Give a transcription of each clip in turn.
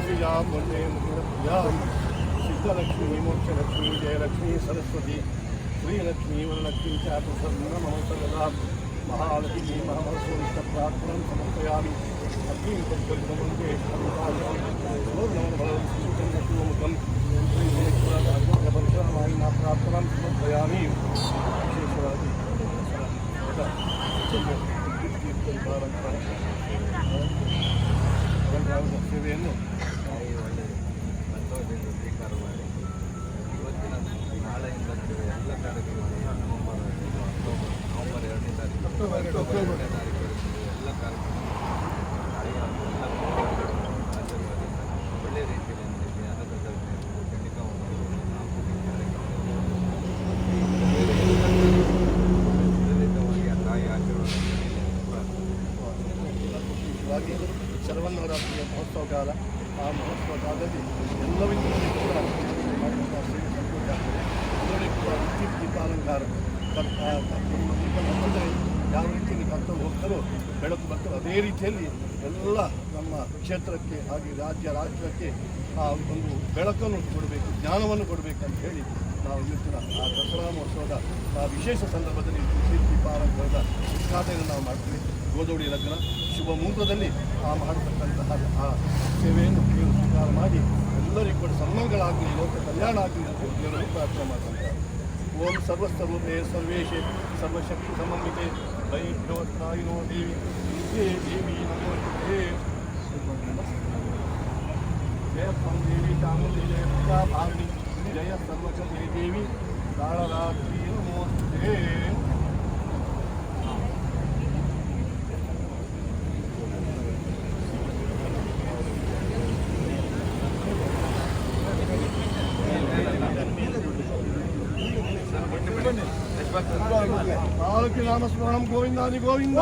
తులసిజా మురళీయా సిద్ధలక్ష్మి మోక్షలక్ష్మి జయలక్ష్మి సరస్వతి శ్రీలక్ష్మి వరలక్ష్మి చాపుసర్ణమసదా మహాలక్ష్మి మహామహస్వరిష్ట ప్రార్థనం సమర్పయామి. అగ్ని పరిపరిణముఖం శ్రీ భువనేశ్వర భాగవత పరశురామాయణ ಎಲ್ಲ ಎಲ್ಲ ಒಳ್ಳೆಯ ರೀತಿಯಲ್ಲಿ ನಡೆಸಿ ಅನ್ನದಾತರಿಗೆ ಖಂಡಿತ ಕಾರ್ಯಕ್ರಮವಾಗಿ ಆ ತಾಯಿ ಆಶೀರ್ವಾದ ಮಹೋತ್ಸವ ಕಾಲ ಆ ಮಹೋತ್ಸವ ಕಾಲದಲ್ಲಿ ಎಲ್ಲವಿಂದ ಕೂಡ ಎಲ್ಲರಿಗೂ ಕೂಡ ಯಾವ ರೀತಿಯಲ್ಲಿ ಕರ್ತವ್ಯ ಹೋಗ್ತಾರೋ, ಬೆಳಕು ಬರ್ತದೆ ಅದೇ ರೀತಿಯಲ್ಲಿ ಎಲ್ಲ ನಮ್ಮ ಕ್ಷೇತ್ರಕ್ಕೆ ಹಾಗೆ ರಾಜ್ಯ, ರಾಷ್ಟ್ರಕ್ಕೆ ಆ ಒಂದು ಬೆಳಕನ್ನು ಕೊಡಬೇಕು, ಜ್ಞಾನವನ್ನು ಕೊಡಬೇಕು ಅಂತ ಹೇಳಿ ನಾವು ಇವತ್ತಿನ ಆ ದಸರಾ ಮಹೋತ್ಸವದ ಆ ವಿಶೇಷ ಸಂದರ್ಭದಲ್ಲಿ ಶಿಲ್ಪಿ ದೀಪಾಲಂಕಾರದ ಉದ್ಘಾಟನೆಯನ್ನು ನಾವು ಮಾಡ್ತೀವಿ. ಗೋದೋಡಿ ಲಗ್ನ, ಶುಭ ಮುಹೂರ್ತದಲ್ಲಿ ಆ ಮಾಡತಕ್ಕಂತಹ ಆ ಸೇವೆಯನ್ನು ನೀವು ಸ್ವೀಕಾರ ಮಾಡಿ ಎಲ್ಲರಿಗೂ ಕೂಡ ಸನ್ಮಾನಗಳಾಗಲಿ, ಲೋಕ ಕಲ್ಯಾಣ ಆಗಲಿ ಅಂತ ದೇವರಲ್ಲಿ ಪ್ರಾರ್ಥನೆ ಮಾಡ್ತಾರೆ ಓಂ ಸರ್ವಸ್ವರೂಪೇ ಸರ್ವೇಶೆ, ಸರ್ವಶಕ್ತಿ ಸಮನ್ವಿತೆ. ವೈಭ್ಯವಸ್ತಾಯಿನೋ ದೇವಿ ದುರ್ಗೆ ದೇವಿ ನಮೋಸ್ತುತೆ ಜಯ ದೇವಿ ಚಾಮುಂಡಿ ಜಯ ಭಾವಿ ಜಯ ಸರ್ವಕತೆ ದೇವಿ ಕಾಳರಾತ್ರಿ ತಾಲೂಕಿನ ನಾಮಸ್ಮರಣಂ. ಗೋವಿಂದಾನಿ ಗೋವಿಂದ.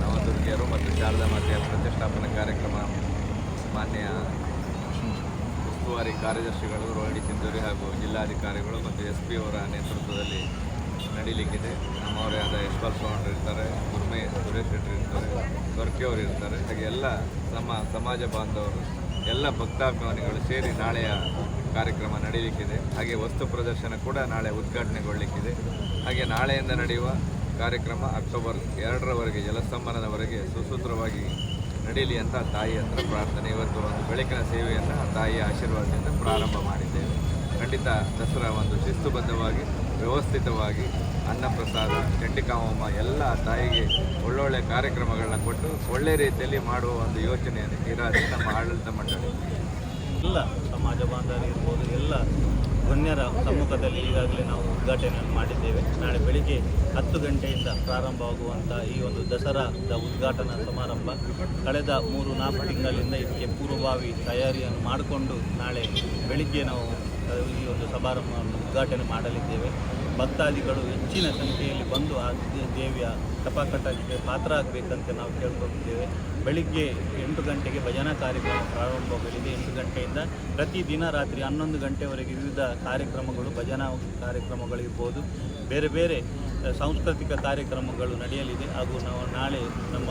ನವದುರ್ಗಿಯರು ಮತ್ತು ಶಾರದಾ ಮಾತೆಯ ಪ್ರತಿಷ್ಠಾಪನಾ ಕಾರ್ಯಕ್ರಮ ಮಾನ್ಯ ಉಸ್ತುವಾರಿ ಕಾರ್ಯದರ್ಶಿಗಳು ರೋಹಿಣಿ ಸಿಂಧೂರಿ ಹಾಗೂ ಜಿಲ್ಲಾಧಿಕಾರಿಗಳು ಮತ್ತು ಎಸ್ ಪಿ ಅವರ ನೇತೃತ್ವದಲ್ಲಿ ನಡೀಲಿಕ್ಕಿದೆ. ನಮ್ಮವರೇ ಆದ ಯಶ್ಪಾಲ್ ಚೌಹಾಣ್ ಇರ್ತಾರೆ ಗುರ್ಮೆ ಸುರೇಶ್ ಶೆಟ್ಟಿ ಇರ್ತಾರೆ ಅವರು ಇರ್ತಾರೆ. ಹಾಗೆ ಎಲ್ಲ ನಮ್ಮ ಸಮಾಜ ಬಾಂಧವರು, ಎಲ್ಲ ಭಕ್ತಾಭಿಮಾನಿಗಳು ಸೇರಿ ನಾಳೆಯ ಕಾರ್ಯಕ್ರಮ ನಡೀಲಿಕ್ಕಿದೆ. ಹಾಗೆ ವಸ್ತು ಪ್ರದರ್ಶನ ಕೂಡ ನಾಳೆ ಉದ್ಘಾಟನೆಗೊಳ್ಳಲಿಕ್ಕಿದೆ ಹಾಗೆ ನಾಳೆಯಿಂದ ನಡೆಯುವ ಕಾರ್ಯಕ್ರಮ ಅಕ್ಟೋಬರ್ ಎರಡರವರೆಗೆ ಜಲಸ್ತಂಭನದವರೆಗೆ ಸುಸೂತ್ರವಾಗಿ ನಡೀಲಿ ಅಂತ ತಾಯಿ ಹತ್ರ ಪ್ರಾರ್ಥನೆ. ಇವತ್ತು ಒಂದು ಬೆಳಕಿನ ಸೇವೆಯನ್ನು ತಾಯಿಯ ಆಶೀರ್ವಾದದಿಂದ ಪ್ರಾರಂಭ ಮಾಡಿದ್ದೇವೆ. ಖಂಡಿತ ದಸರಾ ಒಂದು ಶಿಸ್ತುಬದ್ಧವಾಗಿ ವ್ಯವಸ್ಥಿತವಾಗಿ ಅನ್ನಪ್ರಸಾದ ಚಂಡಿಕಾಮಮ್ಮ, ಎಲ್ಲ ತಾಯಿಗೆ ಒಳ್ಳೊಳ್ಳೆ ಕಾರ್ಯಕ್ರಮಗಳನ್ನ ಕೊಟ್ಟು ಒಳ್ಳೆ ರೀತಿಯಲ್ಲಿ ಮಾಡುವ ಒಂದು ಯೋಚನೆಯನ್ನು ಇರಾದೆ ನಮ್ಮ ಆಡಳಿತ ಮಂಡಳಿ. ಎಲ್ಲ ಸಮಾಜ ಬಾಂಧವರು ಇರ್ಬೋದು, ಎಲ್ಲ ಗಣ್ಯರ ಸಮ್ಮುಖದಲ್ಲಿ ಈಗಾಗಲೇ ನಾವು ಉದ್ಘಾಟನೆಯನ್ನು ಮಾಡಿದ್ದೇವೆ. ನಾಳೆ ಬೆಳಿಗ್ಗೆ ಹತ್ತು ಗಂಟೆಯಿಂದ ಪ್ರಾರಂಭವಾಗುವಂಥ ಈ ಒಂದು ದಸರಾದ ಉದ್ಘಾಟನಾ ಸಮಾರಂಭ ಕಳೆದ ಮೂರು ನಾಲ್ಕು ತಿಂಗಳಿಂದ ಇದಕ್ಕೆ ಪೂರ್ವಭಾವಿ ತಯಾರಿಯನ್ನು ಮಾಡಿಕೊಂಡು ನಾಳೆ ಬೆಳಿಗ್ಗೆ ನಾವು ಈ ಒಂದು ಸಮಾರಂಭವನ್ನು ಉದ್ಘಾಟನೆ ಮಾಡಲಿದ್ದೇವೆ. ಭಕ್ತಾದಿಗಳು ಹೆಚ್ಚಿನ ಸಂಖ್ಯೆಯಲ್ಲಿ ಬಂದು ಆ ದೇವಿಯ ಕಪಾಕಟಕ್ಕೆ ಪಾತ್ರ ಆಗಬೇಕಂತ ನಾವು ಕೇಳ್ಕೊಳ್ತಿದ್ದೇವೆ ಬೆಳಿಗ್ಗೆ ಎಂಟು ಗಂಟೆಗೆ ಭಜನಾ ಕಾರ್ಯಕ್ರಮ ಪ್ರಾರಂಭವಾಗಲಿದೆ. ಎಂಟು ಗಂಟೆಯಿಂದ ಪ್ರತಿದಿನ ರಾತ್ರಿ ಹನ್ನೊಂದು ಗಂಟೆವರೆಗೆ ವಿವಿಧ ಕಾರ್ಯಕ್ರಮಗಳು, ಭಜನಾ ಕಾರ್ಯಕ್ರಮಗಳಿರ್ಬೋದು. ಬೇರೆ ಬೇರೆ ಸಾಂಸ್ಕೃತಿಕ ಕಾರ್ಯಕ್ರಮಗಳು ನಡೆಯಲಿದೆ. ಹಾಗೂ ನಾವು ನಾಳೆ ನಮ್ಮ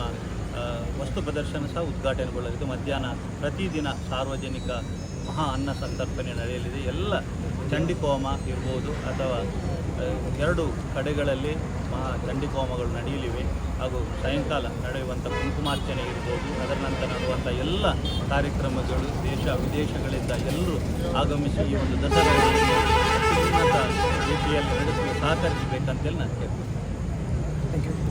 ವಸ್ತು ಪ್ರದರ್ಶನ ಸಹ ಉದ್ಘಾಟನೆಗೊಳ್ಳಲಿದೆ. ಮಧ್ಯಾಹ್ನ ಪ್ರತಿದಿನ ಸಾರ್ವಜನಿಕ ಮಹಾ ಅನ್ನ ಸಂತರ್ಪಣೆ ನಡೆಯಲಿದೆ. ಎಲ್ಲ ಚಂಡಿಕೋಮ ಇರ್ಬೋದು ಅಥವಾ ಎರಡು ಕಡೆಗಳಲ್ಲಿ ಮಹಾ ಚಂಡಿಕೋಮಗಳು ನಡೆಯಲಿವೆ. ಹಾಗೂ ಸಾಯಂಕಾಲ ನಡೆಯುವಂಥ ಕುಂಕುಮಾರ್ಚನೆ ಇರ್ಬೋದು. ಅದರ ನಂತರ ನಡುವಂಥ ಎಲ್ಲ ಕಾರ್ಯಕ್ರಮಗಳು ದೇಶ ವಿದೇಶಗಳಿಂದ ಎಲ್ಲರೂ ಆಗಮಿಸಿ ಈ ಒಂದು ದಸರಾ ರೀತಿಯಲ್ಲಿ ನಡೆಸಲು ಸಹಕರಿಸಬೇಕಂತೇಳಿ ನಾನು ಕೇಳ್ತೀನಿ Ой,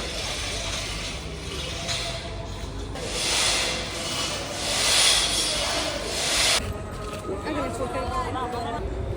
súper